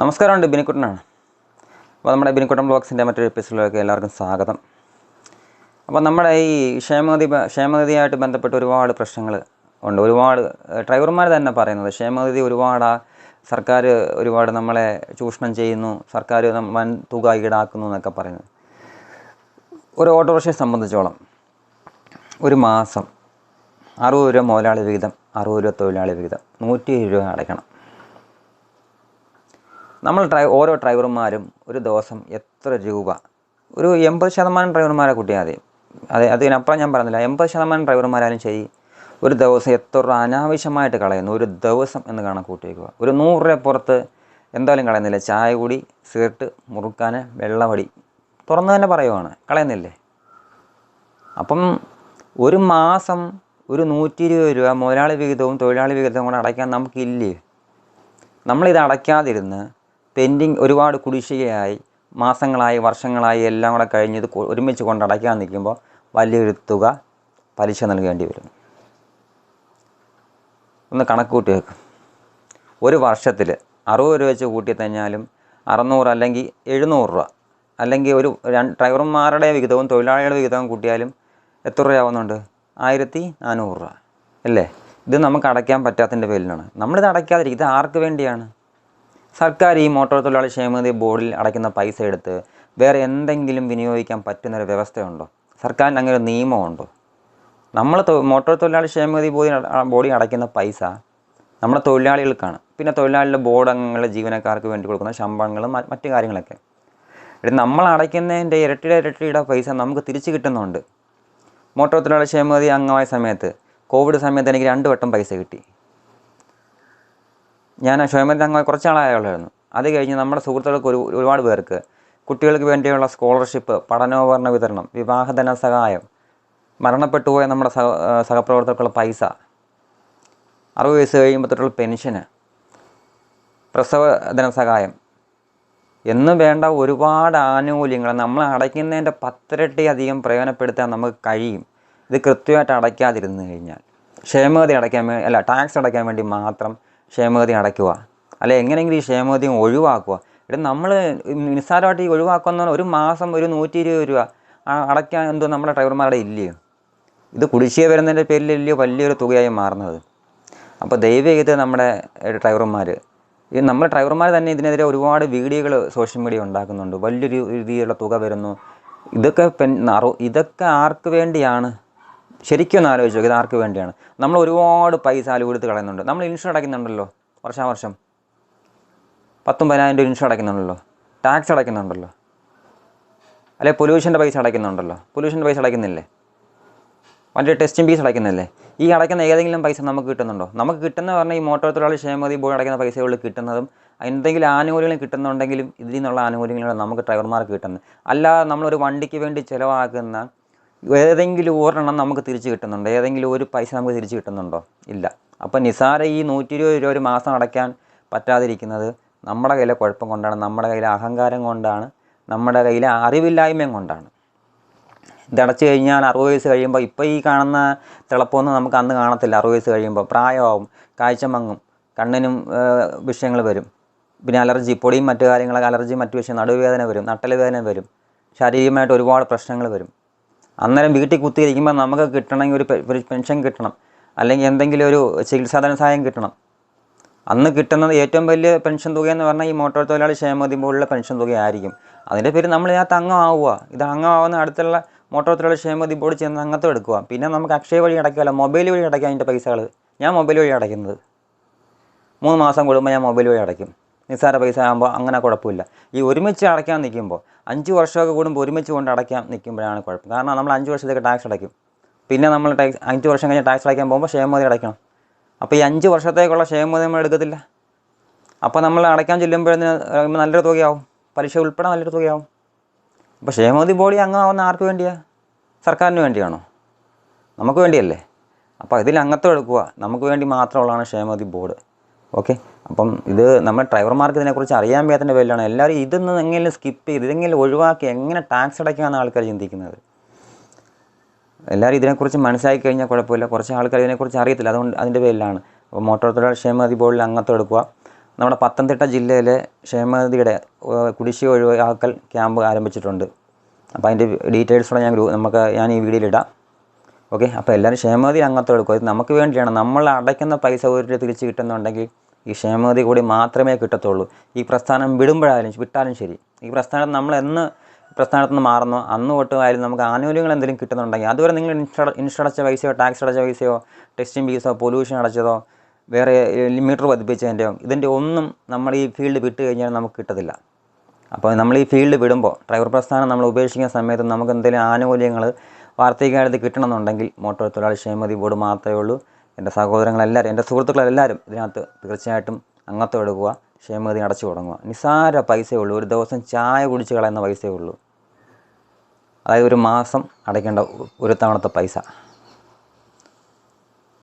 നമസ്കാരമുണ്ട് ബിനിക്കുട്ടനാണ്. അപ്പോൾ നമ്മുടെ ബിനിക്കുട്ടൻ ബ്ലോഗ്സിന്റെ മറ്റൊരു എപ്പിസോഡിലേക്ക് എല്ലാവർക്കും സ്വാഗതം. അപ്പോൾ നമ്മുടെ ഈ ക്ഷേമനിധി ക്ഷേമനിധിയായിട്ട് ബന്ധപ്പെട്ട് ഒരുപാട് പ്രശ്നങ്ങൾ ഉണ്ട്. ഒരുപാട് ഡ്രൈവർമാർ തന്നെ പറയുന്നത് ക്ഷേമനിധി ഒരുപാട് സർക്കാർ ഒരുപാട് നമ്മളെ ചൂഷണം ചെയ്യുന്നു സർക്കാർ വൻ തുക ഈടാക്കുന്നു എന്നൊക്കെ പറയുന്നത്. ഒരു ഓട്ടോറിക്ഷയെ സംബന്ധിച്ചോളം ഒരു മാസം അറുപത് രൂപ മുതലാളി വിഹിതം അറുപത് രൂപ തൊഴിലാളി വിഹിതം നൂറ്റി രൂപ അടയ്ക്കണം. നമ്മൾ ഡ്രൈ ഓരോ ഡ്രൈവർമാരും ഒരു ദിവസം എത്ര രൂപ? ഒരു എൺപത് ശതമാനം ഡ്രൈവർമാരെ കൂട്ടിയാൽ മതി. അതെ അതിനപ്പുറം ഞാൻ പറഞ്ഞില്ല. എൺപത് ശതമാനം ഡ്രൈവർമാരായാലും ശരി ഒരു ദിവസം എത്ര രൂപ അനാവശ്യമായിട്ട് കളയുന്നു? ഒരു ദിവസം എന്ന് കാണാൻ കൂട്ടിയേക്കുക. ഒരു നൂറ് രൂപ പുറത്ത് എന്തായാലും കളയുന്നില്ല. ചായ കൂടി സിഗരറ്റ് മുറുക്കാൻ വെള്ളവടി. തുറന്നു തന്നെ പറയുവാണ്. കളയുന്നില്ലേ? അപ്പം ഒരു മാസം ഒരു നൂറ്റി ഇരുപത് രൂപ മുതലാളി വിഹിതവും തൊഴിലാളി വിഹിതവും കൂടെ അടയ്ക്കാൻ നമുക്കില്ലേ? നമ്മളിത് അടയ്ക്കാതിരുന്ന് പെൻഡിങ് ഒരുപാട് കുടിശ്ശികയായി മാസങ്ങളായി വർഷങ്ങളായി എല്ലാം കൂടെ കഴിഞ്ഞത് ഒരുമിച്ച് കൊണ്ട് അടയ്ക്കാൻ നിൽക്കുമ്പോൾ വലിയൊരു തുക പലിശ നൽകേണ്ടി വരും ഒന്ന് കണക്ക് കൂട്ടി വെക്കും. ഒരു വർഷത്തിൽ അറുപത് രൂപ വെച്ച് കൂട്ടി തന്നാലും അറുന്നൂറ് അല്ലെങ്കിൽ എഴുന്നൂറ് രൂപ അല്ലെങ്കിൽ ഒരു ഡ്രൈവർമാരുടെ വിഹിതവും തൊഴിലാളികളുടെ വിഹിതവും കൂട്ടിയാലും എത്ര രൂപയാവുന്നുണ്ട് ആയിരത്തി നാനൂറ് രൂപ. അല്ലേ? ഇത് നമുക്ക് അടയ്ക്കാൻ പറ്റാത്തതിന്റെ പേരിലാണ്. നമ്മളിത് അടയ്ക്കാതിരിക്കും ഇത് ആർക്ക് വേണ്ടിയാണ്? സർക്കാർ ഈ മോട്ടോർ തൊഴിലാളി ക്ഷേമനിധി ബോർഡിൽ അടയ്ക്കുന്ന പൈസ എടുത്ത് വേറെ എന്തെങ്കിലും വിനിയോഗിക്കാൻ പറ്റുന്നൊരു വ്യവസ്ഥയുണ്ടോ? സർക്കാരിന് അങ്ങനെ ഒരു നിയമമുണ്ടോ? നമ്മൾ മോട്ടോർ തൊഴിലാളി ക്ഷേമനിധി ബോർഡിൽ ബോർഡിൽ അടയ്ക്കുന്ന പൈസ നമ്മുടെ തൊഴിലാളികൾക്കാണ്. പിന്നെ തൊഴിലാളികളുടെ ബോർഡ് അംഗങ്ങളുടെ ജീവനക്കാർക്ക് വേണ്ടി കൊടുക്കുന്ന ശമ്പളങ്ങളും മറ്റു കാര്യങ്ങളൊക്കെ. നമ്മൾ അടയ്ക്കുന്നതിന്റെ ഇരട്ടിയുടെ ഇരട്ടിയുടെ പൈസ നമുക്ക് തിരിച്ചു കിട്ടുന്നുണ്ട്. മോട്ടോർ തൊഴിലാളി ക്ഷേമനിധി അംഗമായ സമയത്ത് കോവിഡ് സമയത്ത് എനിക്ക് രണ്ട് വട്ടം പൈസ കിട്ടി. ഞാൻ ക്ഷേമത്തിൽ അംഗമായി കുറച്ച് നാളായുള്ളായിരുന്നു അത് കഴിഞ്ഞ് നമ്മുടെ സുഹൃത്തുക്കൾക്ക് ഒരു ഒരുപാട് പേർക്ക് കുട്ടികൾക്ക് വേണ്ടിയുള്ള സ്കോളർഷിപ്പ് പഠനോപകരണ വിതരണം വിവാഹധന സഹായം മരണപ്പെട്ടു പോയ നമ്മുടെ സഹ സഹപ്രവർത്തകർക്കുള്ള പൈസ അറുപത് വയസ്സ് കഴിയുമ്പോൾ തൊട്ടുള്ള പെൻഷന് പ്രസവ ധനസഹായം എന്നും വേണ്ട ഒരുപാട് ആനുകൂല്യങ്ങൾ നമ്മൾ അടയ്ക്കുന്നതിന്റെ പത്തിരട്ടി അധികം പ്രയോജനപ്പെടുത്താൻ നമുക്ക് കഴിയും. ഇത് കൃത്യമായിട്ട് അടയ്ക്കാതിരുന്നു കഴിഞ്ഞാൽ. ക്ഷേമഗതി അടയ്ക്കാൻ അല്ല ടാക്സ് അടയ്ക്കാൻ വേണ്ടി മാത്രം ക്ഷേമഗതി അടയ്ക്കുക. അല്ലെ എങ്ങനെയെങ്കിലും ഈ ക്ഷേമഗതി ഒഴിവാക്കുക. ഇവിടെ നമ്മൾ നിസ്സാരമായിട്ട് ഈ ഒഴിവാക്കുന്ന ഒരു മാസം ഒരു നൂറ്റി ഇരുപത് രൂപ അടയ്ക്കാൻ എന്തോ നമ്മുടെ ഡ്രൈവർമാരുടെ ഇല്ലയോ? ഇത് കുടിശ്ശിക വരുന്നതിന്റെ പേരിലല്ലയോ വലിയൊരു തുകയായി മാറുന്നത്. അപ്പോൾ ദയവേത് നമ്മുടെ ഡ്രൈവർമാർ ഈ നമ്മൾ ഡ്രൈവർമാർ തന്നെ ഇതിനെതിരെ ഒരുപാട് വീഡിയോകൾ സോഷ്യൽ മീഡിയ ഉണ്ടാക്കുന്നുണ്ട്. വലിയൊരു രീതിയിലുള്ള തുക വരുന്നു. ഇതൊക്കെ പെൻ ഇതൊക്കെ ആർക്ക് വേണ്ടിയാണ്? ശരിക്കും ഒന്ന് ആലോചിച്ചു ആർക്ക് വേണ്ടിയാണ്? നമ്മൾ ഒരുപാട് പൈസ അലുകൊടുത്ത് കളയുന്നുണ്ട്. നമ്മൾ ഇൻഷുറൻസ് അടയ്ക്കുന്നുണ്ടല്ലോ വർഷാവർഷം. പത്തും പതിനായിരം രൂപ ഇൻഷുറൻസ് അടയ്ക്കുന്നുണ്ടല്ലോ. ടാക്സ് അടയ്ക്കുന്നുണ്ടല്ലോ. അല്ലെ പൊല്യൂഷന്റെ പൈസ അടയ്ക്കുന്നുണ്ടല്ലോ. പൊല്യൂഷന്റെ പൈസ അടയ്ക്കുന്നില്ലേ? വണ്ടി ടെസ്റ്റിംഗ് ഫീസ് അടയ്ക്കുന്നില്ലേ? ഈ അടയ്ക്കുന്ന ഏതെങ്കിലും പൈസ നമുക്ക് കിട്ടുന്നുണ്ടോ? നമുക്ക് കിട്ടുന്ന പറഞ്ഞാൽ ഈ മോട്ടോർ തൊഴിലാളി ക്ഷേമതി ബോർഡ് അടയ്ക്കുന്ന പൈസകൾ കിട്ടുന്നതും എന്തെങ്കിലും ആനുകൂല്യങ്ങൾ കിട്ടുന്നുണ്ടെങ്കിലും ഇതിൽ നിന്നുള്ള ആനുകൂല്യങ്ങളാണ് നമുക്ക് ഡ്രൈവർമാർക്ക് കിട്ടുന്നത്. അല്ലാതെ നമ്മളൊരു വണ്ടിക്ക് വേണ്ടി ചിലവാക്കുന്ന ഏതെങ്കിലും ഒരെണ്ണം നമുക്ക് തിരിച്ച് കിട്ടുന്നുണ്ടോ? ഏതെങ്കിലും ഒരു പൈസ നമുക്ക് തിരിച്ച് കിട്ടുന്നുണ്ടോ? ഇല്ല. അപ്പോൾ നിസാര ഈ നൂറ്റി ഇരുപത് രൂപ ഒരു മാസം അടയ്ക്കാൻ പറ്റാതിരിക്കുന്നത് നമ്മുടെ കയ്യിലെ കുഴപ്പം കൊണ്ടാണ് നമ്മുടെ കയ്യിലെ അഹങ്കാരം കൊണ്ടാണ് നമ്മുടെ കയ്യിലെ അറിവില്ലായ്മയും കൊണ്ടാണ്. ഇതടച്ചു കഴിഞ്ഞാൽ അറുപത് വയസ്സ് കഴിയുമ്പോൾ ഇപ്പോൾ ഈ കാണുന്ന തിളപ്പമൊന്നും നമുക്ക് അന്ന് കാണത്തില്ല. അറുപത് വയസ്സ് കഴിയുമ്പോൾ പ്രായമാവും കാഴ്ച മങ്ങും കണ്ണിനും വിഷയങ്ങൾ വരും. പിന്നെ അലർജി പൊടിയും മറ്റു കാര്യങ്ങളൊക്കെ അലർജി മറ്റു വിഷയം നടുവേദന വരും നട്ടൽ വേദന വരും ശാരീരികമായിട്ട് ഒരുപാട് പ്രശ്നങ്ങൾ വരും. അന്നേരം വീട്ടിൽ കുത്തിയിരിക്കുമ്പോൾ നമുക്ക് കിട്ടണമെങ്കിൽ ഒരു പെൻഷൻ കിട്ടണം. അല്ലെങ്കിൽ എന്തെങ്കിലും ഒരു ചികിത്സാധന സഹായം കിട്ടണം. അന്ന് കിട്ടുന്നത് ഏറ്റവും വലിയ പെൻഷൻ തുകയെന്ന് പറഞ്ഞാൽ ഈ മോട്ടോർ തൊഴിലാളി ക്ഷേമനിധി പോലുള്ള പെൻഷൻ തുകയായിരിക്കും. അതിന്റെ പേര് നമ്മൾ ഇതിനകത്ത് അംഗമാവുക. ഇത് അംഗമാവുന്ന അടുത്തുള്ള മോട്ടോർ തൊഴിലാളി ക്ഷേമനിധി ബോർഡ് ചെന്ന് അംഗത്വം എടുക്കുക. പിന്നെ നമുക്ക് അക്ഷയ വഴി അടയ്ക്കാമല്ലോ മൊബൈൽ വഴി അടയ്ക്കാം അതിന്റെ പൈസകൾ ഞാൻ മൊബൈൽ വഴി അടയ്ക്കുന്നത്. മൂന്ന് മാസം കൂടുമ്പോൾ ഞാൻ മൊബൈൽ വഴി അടയ്ക്കും. നിസ്സാര പൈസ ആകുമ്പോൾ അങ്ങനെ കുഴപ്പമില്ല. ഈ ഒരുമിച്ച് അടയ്ക്കാൻ നിൽക്കുമ്പോൾ അഞ്ച് വർഷമൊക്കെ കൂടുമ്പോൾ ഒരുമിച്ച് കൊണ്ട് അടയ്ക്കാൻ നിൽക്കുമ്പോഴാണ് കുഴപ്പം. കാരണം നമ്മൾ അഞ്ച് വർഷത്തേക്ക് ടാക്സ് അടയ്ക്കും. പിന്നെ നമ്മൾ ടാക്സ് അഞ്ച് വർഷം കഴിഞ്ഞ് ടാക്സ് അടയ്ക്കാൻ പോകുമ്പോൾ ക്ഷേമതി അടയ്ക്കണം. അപ്പോൾ ഈ അഞ്ച് വർഷത്തേക്കുള്ള ക്ഷേമതി നമ്മൾ എടുക്കത്തില്ല. അപ്പോൾ നമ്മൾ അടയ്ക്കാൻ ചെല്ലുമ്പോഴത്തിന് നല്ലൊരു തുകയാവും. പലിശ ഉൾപ്പെടെ നല്ലൊരു തുകയാവും. അപ്പോൾ ക്ഷേമതി ബോഡി അംഗമാവുന്ന ആർക്ക് വേണ്ടിയാ? സർക്കാരിന് വേണ്ടിയാണോ? നമുക്ക് വേണ്ടിയല്ലേ? അപ്പോൾ ഇതിൽ അംഗത്വം എടുക്കുക നമുക്ക് വേണ്ടി മാത്രമുള്ളതാണ് ക്ഷേമതി ബോർഡ്. ഓക്കെ. അപ്പം ഇത് നമ്മൾ ഡ്രൈവർമാർക്ക് ഇതിനെക്കുറിച്ച് അറിയാൻ വയ്യാത്തതിന്റെ പേരിലാണ് എല്ലാവരും ഇതൊന്ന് എങ്ങനെയും സ്കിപ്പ് ചെയ്ത് ഇതെങ്കിലും ഒഴിവാക്കി എങ്ങനെ ടാക്സ് അടയ്ക്കാമെന്ന് ആൾക്കാർ ചിന്തിക്കുന്നത്. എല്ലാവരും ഇതിനെക്കുറിച്ച് മനസ്സിലാക്കി കഴിഞ്ഞാൽ കുഴപ്പമില്ല. കുറച്ച് ആൾക്കാർ ഇതിനെക്കുറിച്ച് അറിയത്തില്ല. അതുകൊണ്ട് അതിന്റെ പേരിലാണ്. അപ്പോൾ മോട്ടോർ തൊഴിലാളി ക്ഷേമനിധി ബോർഡിൽ അംഗത്വം എടുക്കുക. നമ്മുടെ പത്തനംതിട്ട ജില്ലയിലെ ക്ഷേമനിധിയുടെ കുടിശ്ശിക ഒഴിവാക്കൽ ക്യാമ്പ് ആരംഭിച്ചിട്ടുണ്ട്. അപ്പോൾ അതിന്റെ ഡീറ്റെയിൽസോടെ ഞാൻ നമുക്ക് ഞാൻ ഈ വീഡിയോയിൽ ഇടാം. ഓക്കെ? അപ്പോൾ എല്ലാവരും ക്ഷേമനിധി അംഗത്വം എടുക്കും. ഇത് നമുക്ക് വേണ്ടിയാണ്. നമ്മൾ അടയ്ക്കുന്ന പൈസ ഒരു തിരിച്ച് കിട്ടുന്നുണ്ടെങ്കിൽ ഈ ക്ഷേമനിധി കൂടി മാത്രമേ കിട്ടത്തുള്ളൂ. ഈ പ്രസ്ഥാനം വിടുമ്പോഴായാലും വിട്ടാലും ശരി. ഈ പ്രസ്ഥാനം നമ്മൾ എന്ന് പ്രസ്ഥാനത്ത് നിന്ന് മാറുന്നു അന്ന് തൊട്ട് ആയാലും നമുക്ക് ആനുകൂല്യങ്ങൾ എന്തെങ്കിലും കിട്ടുന്നുണ്ടെങ്കിൽ അതുവരെ നിങ്ങൾ ഇൻഷുർ അടച്ച പൈസയോ ടാക്സ് അടച്ച പൈസയോ ടെസ്റ്റിംഗ് ഫീസോ പൊല്യൂഷൻ അടച്ചതോ വേറെ മീറ്റർ പതിപ്പിച്ചതിന്റെയോ ഇതിന്റെ ഒന്നും നമ്മൾ ഈ ഫീൽഡ് വിട്ട് കഴിഞ്ഞാൽ നമുക്ക് കിട്ടത്തില്ല. അപ്പോൾ നമ്മൾ ഈ ഫീൽഡ് വിടുമ്പോൾ ഡ്രൈവർ പ്രസ്ഥാനം നമ്മൾ ഉപേക്ഷിക്കുന്ന സമയത്ത് നമുക്ക് എന്തെങ്കിലും ആനുകൂല്യങ്ങൾ വാർത്തകാലത്ത് കിട്ടണമെന്നുണ്ടെങ്കിൽ മോട്ടോർ തൊഴിലാളി ക്ഷേമതി ബോർഡ് മാത്രമേ ഉള്ളൂ. എന്റെ സഹോദരങ്ങളെല്ലാവരും എന്റെ സുഹൃത്തുക്കളെല്ലാവരും ഇതിനകത്ത് തീർച്ചയായിട്ടും അംഗത്വം എടുക്കുക ക്ഷേമതി അടച്ചു തുടങ്ങുക. നിസ്സാര പൈസയേ ഉള്ളൂ. ഒരു ദിവസം ചായ കുടിച്ച് കളയുന്ന പൈസയേ ഉള്ളൂ. അതായത് ഒരു മാസം അടയ്ക്കേണ്ട ഒരു തവണത്തെ പൈസ.